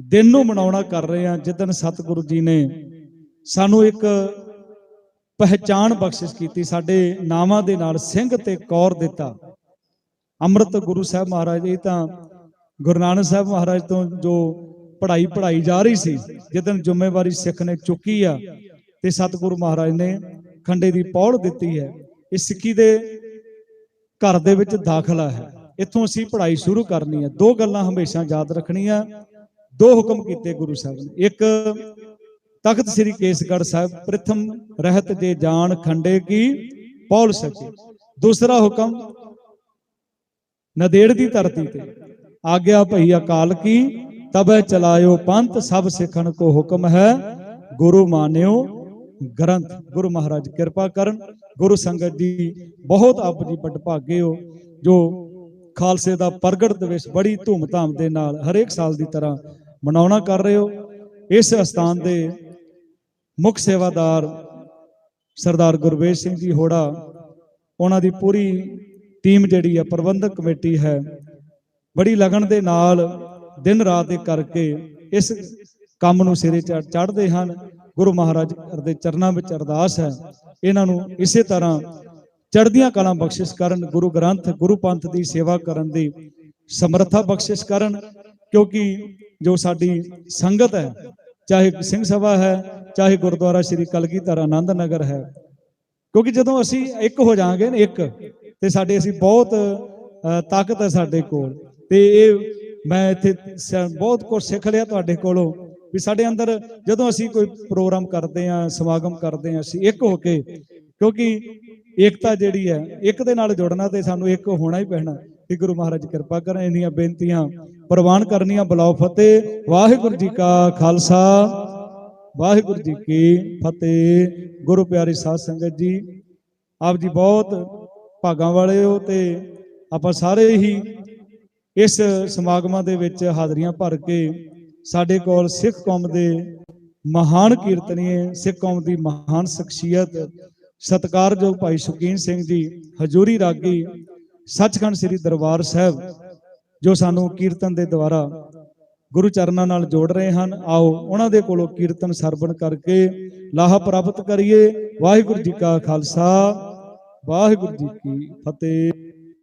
ਦਿਨ ਨੂੰ ਮਨਾਉਣਾ ਕਰ ਰਹੇ ਹਾਂ ਜਿੱਦਨ ਸਤਿਗੁਰੂ ਜੀ ਨੇ ਸਾਨੂੰ ਇੱਕ ਪਹਿਚਾਨ ਬਖਸ਼ਿਸ਼ ਕੀਤੀ, ਸਾਡੇ ਨਾਵਾਂ ਦੇ ਨਾਲ ਸਿੰਘ ਤੇ ਕੌਰ ਦਿੱਤਾ। ਅੰਮ੍ਰਿਤ ਗੁਰੂ ਸਾਹਿਬ ਮਹਾਰਾਜ, ਇਹ ਤਾਂ ਗੁਰੂ ਨਾਨਕ ਸਾਹਿਬ ਮਹਾਰਾਜ ਤੋਂ ਜੋ ਪੜ੍ਹਾਈ ਪੜ੍ਹਾਈ ਜਾ ਰਹੀ ਸੀ ਜਿੱਦਨ ਜ਼ਿੰਮੇਵਾਰੀ ਸਿੱਖ ਨੇ ਚੁੱਕੀ ਆ ਤੇ ਸਤਿਗੁਰੂ ਮਹਾਰਾਜ ਨੇ ਖੰਡੇ ਦੀ ਪੌੜ ਦਿੱਤੀ ਹੈ, ਇਹ ਸਿੱਖੀ ਦੇ ਘਰ ਦੇ ਵਿੱਚ ਦਾਖਲਾ ਹੈ। ਇੱਥੋਂ ਅਸੀਂ ਪੜ੍ਹਾਈ ਸ਼ੁਰੂ ਕਰਨੀ ਹੈ। ਦੋ ਗੱਲਾਂ ਹਮੇਸ਼ਾ ਯਾਦ ਰੱਖਣੀਆਂ, ਦੋ ਹੁਕਮ ਕੀਤੇ ਗੁਰੂ ਸਾਹਿਬ ਨੇ। ਇੱਕ ਤਖਤ ਸ੍ਰੀ ਕੇਸਗੜ੍ਹ ਸਾਹਿਬ ਪ੍ਰਥਮ ਰਹਿਤ ਦੇ ਜਾਣ ਖੰਡੇ ਕੀ? ਪੌਲ ਸਕੇ ਦੂਸਰਾ ਹੁਕਮ, ਨਦੇੜ ਦੀ ਧਰਤੀ ਤੇ। ਆਗਿਆ ਭਈ ਅਕਾਲ ਕੀ? ਤਬੈ ਚਲਾਇਓ ਪੰਥ, ਸਭ ਸਿੱਖਣ ਕੋ ਹੁਕਮ ਹੈ। ਗੁਰੂ ਮਾਨਿਓ ਗ੍ਰੰਥ। ਗੁਰੂ ਮਹਾਰਾਜ ਕਿਰਪਾ ਕਰਨ। ਗੁਰੂ ਸੰਗਤ ਦੀ ਬਹੁਤ ਆਪ ਜੀ ਵੱਡ ਭਾਗੇ ਹੋ ਜੋ ਖਾਲਸੇ ਦਾ ਪ੍ਰਗਟ ਦਿਵਸ ਬੜੀ ਧੂਮਧਾਮ ਦੇ ਨਾਲ ਹਰੇਕ ਸਾਲ ਦੀ ਤਰ੍ਹਾਂ ਮਨਾਉਣਾ ਕਰ ਰਹੇ ਹੋ। ਇਸ ਸਥਾਨ ਦੇ ਮੁੱਖ ਸੇਵਾਦਾਰ ਸਰਦਾਰ ਗੁਰਵੇਸ਼ ਸਿੰਘ ਜੀ ਹੋੜਾ, ਉਹਨਾਂ ਦੀ ਪੂਰੀ ਟੀਮ ਜਿਹੜੀ ਹੈ ਪ੍ਰਬੰਧਕ ਕਮੇਟੀ ਹੈ, ਬੜੀ ਲਗਨ ਦੇ ਨਾਲ ਦਿਨ ਰਾਤ ਇੱਕ ਕਰਕੇ ਇਸ ਕੰਮ ਨੂੰ ਸਿਰੇ ਚੜ੍ਹਦੇ ਹਨ। ਗੁਰੂ ਮਹਾਰਾਜ ਦੇ ਚਰਨਾਂ ਵਿੱਚ ਅਰਦਾਸ ਹੈ। ਇਹਨਾਂ ਨੂੰ ਇਸੇ ਤਰ੍ਹਾਂ ਚੜ੍ਹਦੀਆਂ ਕਲਾਂ ਬਖਸ਼ਿਸ਼ ਕਰਨ, ਗੁਰੂ ਗ੍ਰੰਥ, ਗੁਰੂ ਪੰਥ ਦੀ ਸੇਵਾ ਕਰਨ ਦੀ ਸਮਰੱਥਾ ਬਖਸ਼ਿਸ਼ ਕਰਨ, ਕਿਉਂਕਿ ਜੋ ਸਾਡੀ ਸੰਗਤ ਹੈ ਚਾਹੇ ਸਿੰਘ ਸਭਾ ਹੈ, ਚਾਹੇ ਗੁਰਦੁਆਰਾ ਸ੍ਰੀ ਕਲਗੀਧਰ ਆਨੰਦ ਨਗਰ ਹੈ। ਕਿਉਂਕਿ ਜਦੋਂ ਅਸੀਂ ਇੱਕ ਹੋ ਜਾਾਂਗੇ ਨਾ ਇੱਕ, ਤੇ ਸਾਡੇ ਅਸੀਂ ਬਹੁਤ ਤਾਕਤ ਹੈ ਸਾਡੇ ਕੋਲ। ਤੇ ਇਹ ਮੈਂ ਇੱਥੇ ਸ- ਬਹੁਤ ਕੁਝ ਸਿੱਖ ਲਿਆ ਤੁਹਾਡੇ ਕੋਲੋਂ ਵੀ ਸਾਡੇ ਅੰਦਰ ਜਦੋਂ ਅਸੀਂ ਕੋਈ ਪ੍ਰੋਗਰਾਮ ਕਰਦੇ ਆ ਸਮਾਗਮ ਕਰਦੇ ਆ ਅਸੀਂ ਇੱਕ ਹੋ ਕੇ, ਕਿਉਂਕਿ ਏਕਤਾ ਜਿਹੜੀ ਹੈ, ਇੱਕ ਦੇ ਨਾਲ ਜੁੜਨਾ ਤੇ ਸਾਨੂੰ ਇੱਕ ਹੋਣਾ ਹੀ ਪੈਣਾ। ਕਿ ਗੁਰੂ ਮਹਾਰਾਜ ਕਿਰਪਾ ਕਰਨ, ਇੰਨੀਆਂ ਬੇਨਤੀਆਂ ਪ੍ਰਵਾਨ ਕਰਨੀਆਂ, ਬੁਲਾਓ ਫਤਿਹ। ਵਾਹਿਗੁਰੂ ਜੀ ਕਾ ਖਾਲਸਾ। ਵਾਹਿਗੁਰੂ ਜੀ ਕੀ ਫਤਿਹ। ਗੁਰੂ ਪਿਆਰੀ ਸਾਧ ਸੰਗਤ ਜੀ, ਆਪ ਜੀ ਬਹੁਤ ਭਾਗਾਂ ਵਾਲੇ ਹੋ ਤੇ ਆਪਾਂ ਸਾਰੇ ਹੀ ਇਸ ਸਮਾਗਮਾਂ ਦੇ ਵਿੱਚ ਹਾਜ਼ਰੀਆਂ ਭਰ ਕੇ ਸਾਡੇ ਕੋਲ ਸਿੱਖ ਕੌਮ ਦੇ ਮਹਾਨ ਕੀਰਤਨੀਏ, ਸਿੱਖ ਕੌਮ ਦੀ ਮਹਾਨ ਸ਼ਖਸੀਅਤ, ਸਤਿਕਾਰਯੋਗ ਭਾਈ ਸੁਖੀਨ ਸਿੰਘ ਜੀ, ਹਜੂਰੀ ਰਾਗੀ ਸੱਚਖੰਡ ਸ੍ਰੀ ਦਰਬਾਰ ਸਾਹਿਬ, ਜੋ ਸਾਨੂੰ ਕੀਰਤਨ ਦੇ ਦੁਆਰਾ ਗੁਰੂ ਚਰਨਾਂ ਨਾਲ ਜੋੜ ਰਹੇ ਹਨ, ਆਓ ਉਹਨਾਂ ਦੇ ਕੋਲੋਂ ਕੀਰਤਨ ਸਰਵਣ ਕਰਕੇ ਲਾਹਾ ਪ੍ਰਾਪਤ ਕਰੀਏ। ਵਾਹਿਗੁਰੂ ਜੀ ਕਾ ਖਾਲਸਾ, ਵਾਹਿਗੁਰੂ ਜੀ ਕੀ ਫਤਿਹ।